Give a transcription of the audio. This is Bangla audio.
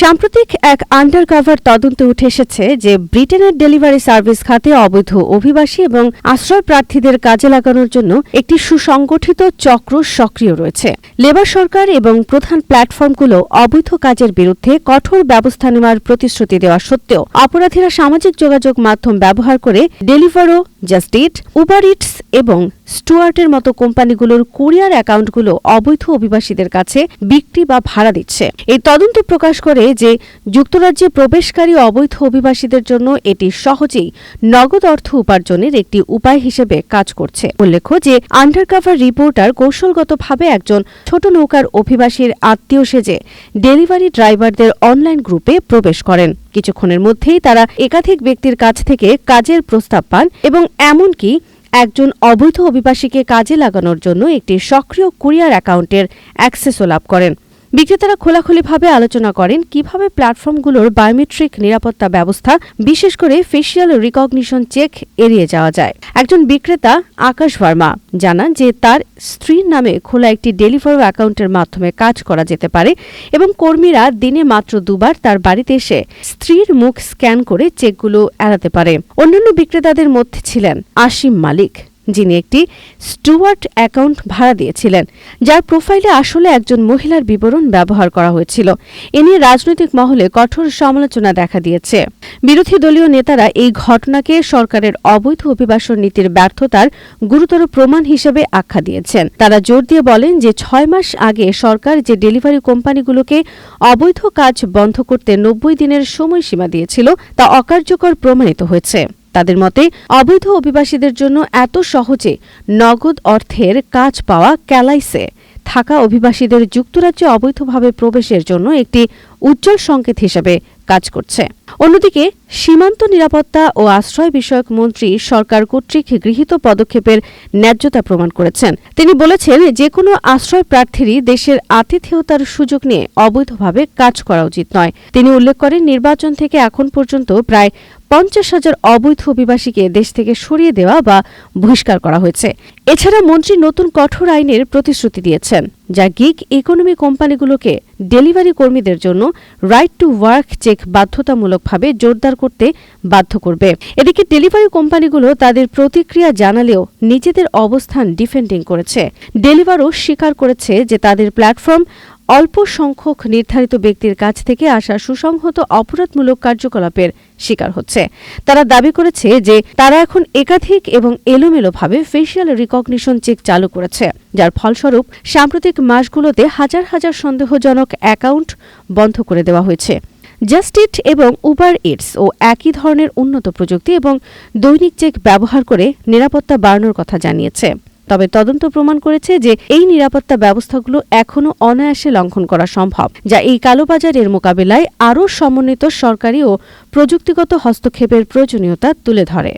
সাম্প্রতিক এক আন্ডারকভার তদন্তে উঠে এসেছে যে ব্রিটেনের ডেলিভারি সার্ভিস খাতে অবৈধ অভিবাসী এবং আশ্রয় প্রার্থীদের কাজে লাগানোর জন্য একটি সুসংগঠিত চক্র সক্রিয় রয়েছে। লেবার সরকার এবং প্রধান প্ল্যাটফর্মগুলো অবৈধ কাজের বিরুদ্ধে কঠোর ব্যবস্থা নেওয়ার প্রতিশ্রুতি দেওয়া সত্ত্বেও অপরাধীরা সামাজিক যোগাযোগ মাধ্যম ব্যবহার করে Deliveroo Just Eat Uber Eats এবং স্টুয়ার্টের মতো কোম্পানিগুলোর কুরিয়ার অ্যাকাউন্টগুলো অবৈধ অভিবাসীদের কাছে বিক্রি বা ভাড়া দিচ্ছে। এই তদন্ত প্রকাশ করে যে যুক্তরাজ্যে প্রবেশকারী অবৈধ অভিবাসীদের জন্য এটি সহজেই নগদ অর্থ উপার্জনের একটি উপায় হিসেবে কাজ করছে। উল্লেখ্য যে আন্ডারকভার রিপোর্টার কৌশলগতভাবে একজন ছোট নৌকার অভিবাসীর আত্মীয় সেজে ডেলিভারি ড্রাইভারদের অনলাইন গ্রুপে প্রবেশ করেন। কিছুক্ষণের মধ্যেই তারা একাধিক ব্যক্তির কাছ থেকে কাজের প্রস্তাব পান এবং এমনকি একজন অবৈধ অভিবাসীকে কাজে লাগানোর জন্য একটি সক্রিয় কুরিয়ার অ্যাকাউন্টের অ্যাক্সেসও লাভ করেন। বিক্রেতারা খোলাখুলিভাবে আলোচনা করেন কীভাবে প্ল্যাটফর্মগুলোর বায়োমেট্রিক নিরাপত্তা ব্যবস্থা, বিশেষ করে ফেসিয়াল রিকগনিশন চেক এড়িয়ে যাওয়া যায়। একজন বিক্রেতা আকাশ ভার্মা জানান যে তার স্ত্রীর নামে খোলা একটি ডেলিভারি অ্যাকাউন্টের মাধ্যমে কাজ করা যেতে পারে এবং কর্মীরা দিনে মাত্র দুবার তার বাড়িতে এসে স্ত্রীর মুখ স্ক্যান করে চেকগুলো এড়াতে পারে। অন্যান্য বিক্রেতাদের মধ্যে ছিলেন আসিম মালিক। যিনি একটি স্টুয়ার্ট অ্যাকাউন্ট ভাড়া দিয়েছিলেন, যার প্রোফাইলে আসলে একজন মহিলার বিবরণ ব্যবহার করা হয়েছিল। এ নিয়ে রাজনৈতিক মহলে কঠোর সমালোচনা দেখা দিয়েছে। বিরোধী দলীয় নেতারা এই ঘটনাকে সরকারের অবৈধ অভিবাসন নীতির ব্যর্থতার গুরুতর প্রমাণ হিসেবে আখ্যা দিয়েছেন। তারা জোর দিয়ে বলেন যে ছয় মাস আগে সরকার যে ডেলিভারি কোম্পানিগুলোকে অবৈধ কাজ বন্ধ করতে নব্বই দিনের সময়সীমা দিয়েছিল, তা অকার্যকর প্রমাণিত হয়েছে। তাদের মতে, অবৈধ অভিবাসীদের জন্য এত সহজে নগদ অর্থের কাজ পাওয়া ক্যালাইসে থাকা অভিবাসীদের যুক্তরাজ্যে অবৈধভাবে প্রবেশের জন্য একটি উজ্জ্বল সংকেত হিসেবে কাজ করছে। অন্যদিকে, সীমান্ত নিরাপত্তা ও আশ্রয় বিষয়ক মন্ত্রী সরকার কর্তৃক গৃহীত পদক্ষেপের ন্যায্যতা প্রমাণ করেছেন। তিনি বলেছেন যে কোনো আশ্রয় প্রার্থীরই দেশের আতিথেয়তার সুযোগ নিয়ে অবৈধভাবে কাজ করা উচিত নয়। তিনি উল্লেখ করেন, নির্বাচন থেকে এখন পর্যন্ত প্রায় পঞ্চাশ হাজার অবৈধ অভিবাসীকে দেশ থেকে সরিয়ে দেওয়া বা বহিষ্কার করা হয়েছে। এছাড়া মন্ত্রী নতুন কঠোর আইনের প্রতিশ্রুতি দিয়েছেন। যা গিগ ইকোনমি কোম্পানিগুলোকে ডেলিভারি কর্মীদের জন্য রাইট টু ওয়ার্ক চেক বাধ্যতামূলকভাবে জোরদার করতে বাধ্য করবে। এদিকে ডেলিভারি কোম্পানিগুলো তাদের প্রতিক্রিয়া জানালেও নিজেদের অবস্থান ডিফেন্ডিং করেছে। ডেলিভারও স্বীকার করেছে যে তাদের প্ল্যাটফর্ম অল্প সংখ্যক নির্ধারিত ব্যক্তির কাছ থেকে আসা সুসংহত অপরাধমূলক কার্যকলাপের শিকার হচ্ছে। তারা দাবি করেছে যে তারা এখন একাধিক এবং এলোমেলোভাবে ফেসিয়াল রিকগনিশন চেক চালু করেছে, যার ফলস্বরূপ সাম্প্রতিক মাসগুলোতে হাজার হাজার সন্দেহজনক অ্যাকাউন্ট বন্ধ করে দেওয়া হয়েছে। জাস্টিট এবং উবার ইটস ও একই ধরনের উন্নত প্রযুক্তি এবং দৈনিক চেক ব্যবহার করে নিরাপত্তা বাড়ানোর কথা জানিয়েছে। তবে তদন্ত প্রমাণ করেছে যে এই নিরাপত্তা ব্যবস্থাগুলো এখনও অনায়াসে লঙ্ঘন করা সম্ভব, যা এই কালোবাজারের মোকাবেলায় আরও সমন্বিত সরকারি ও প্রযুক্তিগত হস্তক্ষেপের প্রয়োজনীয়তা তুলে ধরে।